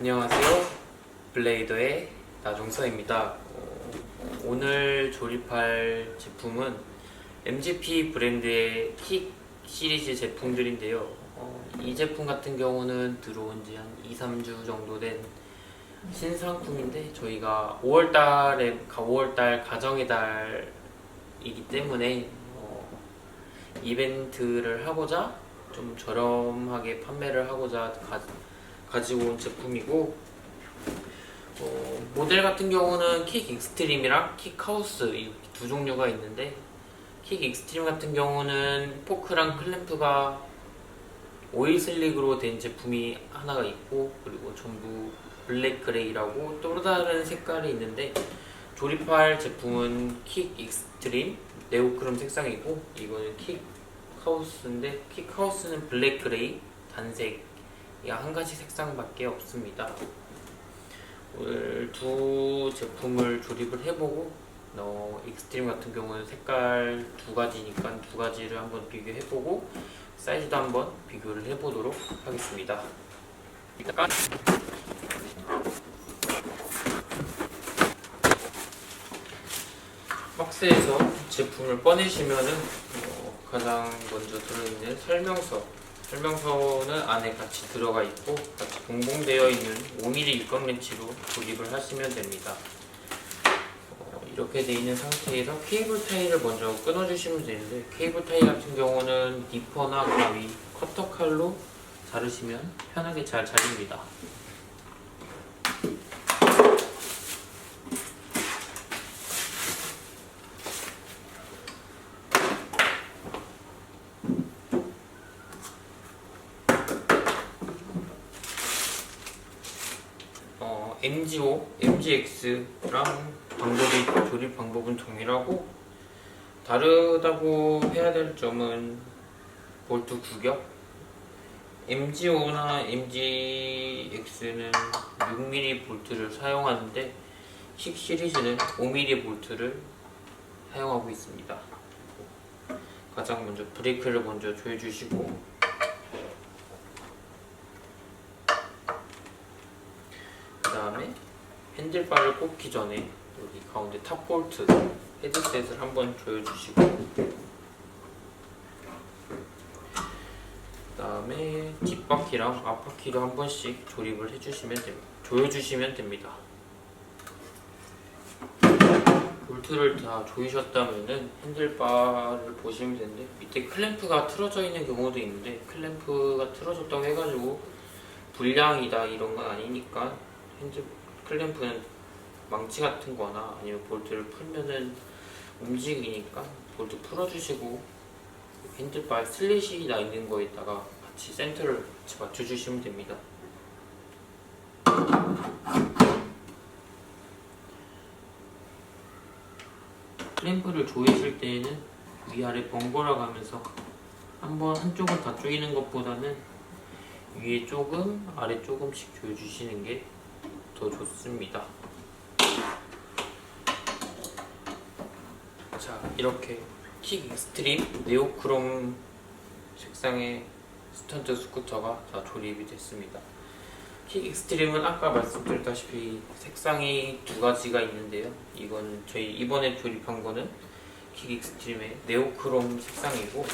안녕하세요. 블레이더의 나종서입니다. 어, 오늘 조립할 제품은 MGP 브랜드의 킥 시리즈 제품들인데요. 어, 이 제품 같은 경우는 들어온 지 한 2, 3주 정도 된 신상품인데 저희가 5월 달에 5월 달 가정의 달이기 때문에 어, 이벤트를 하고자 좀 저렴하게 판매를 하고자 가, 가지고 온 제품이고 어, 모델 같은 경우는 킥 익스트림이랑 킥 하우스 이 두 종류가 있는데 킥 익스트림 같은 경우는 포크랑 클램프가 오일 슬릭으로 된 제품이 하나가 있고 그리고 전부 블랙 그레이라고 또 다른 색깔이 있는데 조립할 제품은 킥 익스트림 네오크롬 색상이고 이거는 킥 하우스인데 킥 하우스는 블랙 그레이 단색 한 가지 색상밖에 없습니다. 오늘 두 제품을 조립을 해보고 어, 익스트림 같은 경우는 색깔 두 가지니까 두 가지를 한번 비교해보고 사이즈도 한번 비교를 해보도록 하겠습니다. 일단 박스에서 제품을 꺼내시면은 어, 가장 먼저 들어있는 설명서 설명서는 안에 같이 들어가 있고 같이 동봉되어 있는 5mm 육각 렌치로 조립을 하시면 됩니다. 어, 이렇게 돼 있는 상태에서 케이블 타이를 먼저 끊어주시면 되는데 케이블 타이 같은 경우는 니퍼나 가위, 커터 칼로 자르시면 편하게 잘 잘립니다. 어, MGO, MGX랑 방법이 조립 방법은 동일하고 다르다고 해야 될 점은 볼트 구격. MGO나 MGX는 6mm 볼트를 사용하는데 킥 시리즈는 5mm 볼트를 사용하고 있습니다. 가장 먼저 브레이크를 먼저 조여주시고 그 다음에 핸들바를 꽂기 전에 여기 가운데 탑 볼트 헤드셋을 한번 조여주시고 그 다음에 뒷바퀴랑 앞바퀴도 한 번씩 조립을 해주시면 됩니다. 조여주시면 됩니다. 볼트를 다 조이셨다면은 핸들바를 보시면 되는데 밑에 클램프가 틀어져 있는 경우도 있는데 클램프가 틀어졌다고 해가지고 불량이다 이런 건 아니니까 핸드 클램프는 망치 같은 거나 아니면 볼트를 풀면은 움직이니까 볼트 풀어주시고 핸들바 슬릿이 나 있는 거에다가 같이 센터를 같이 맞춰주시면 됩니다. 클램프를 조이실 때에는 위아래 번갈아 가면서 한번 한쪽은 다 조이는 것보다는 위에 조금 아래 조금씩 조여주시는 게 더 좋습니다. 자 이렇게 킥 익스트림 네오크롬 색상의 스턴트 스쿠터가 다 조립이 됐습니다. 킥 익스트림은 아까 말씀드렸다시피 색상이 두 가지가 있는데요. 이건 저희 이번에 조립한 거는 킥 익스트림의 네오크롬 색상이고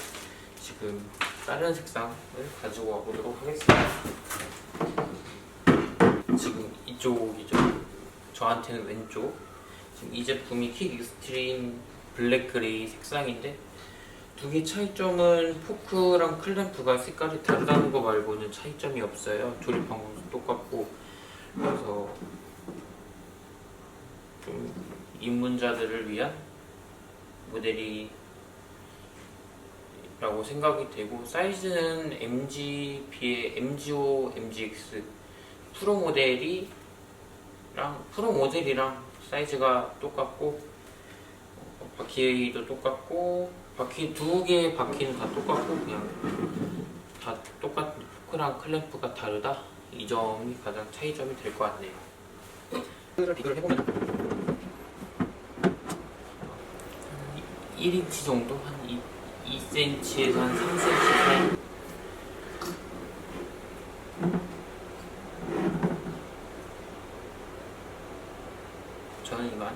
지금 다른 색상을 가지고 와보도록 하겠습니다. 지금 이쪽이죠. 저한테는 왼쪽. 지금 이 제품이 킥 익스트림 블랙 그레이 색상인데 두 개 차이점은 포크랑 클램프가 색깔이 다르다는 거 말고는 차이점이 없어요. 조립 방법도 똑같고 그래서 좀 입문자들을 위한 모델이 라고 생각이 되고 사이즈는 MGP의 MGO, MGX 프로 모델이 랑 프로 모델이랑 사이즈가 똑같고 어, 바퀴도 똑같고 바퀴 두 개의 바퀴는 다 똑같고 그냥 다 똑같은 포크랑 클램프가 다르다? 이 점이 가장 차이점이 될 것 같네요. 비교를 해보면 1인치 정도? 한 2, 2cm에서 한 3cm 사이 저는 이만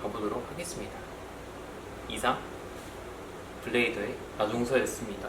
가보도록 하겠습니다. 이상 블레이더의 나종서였습니다.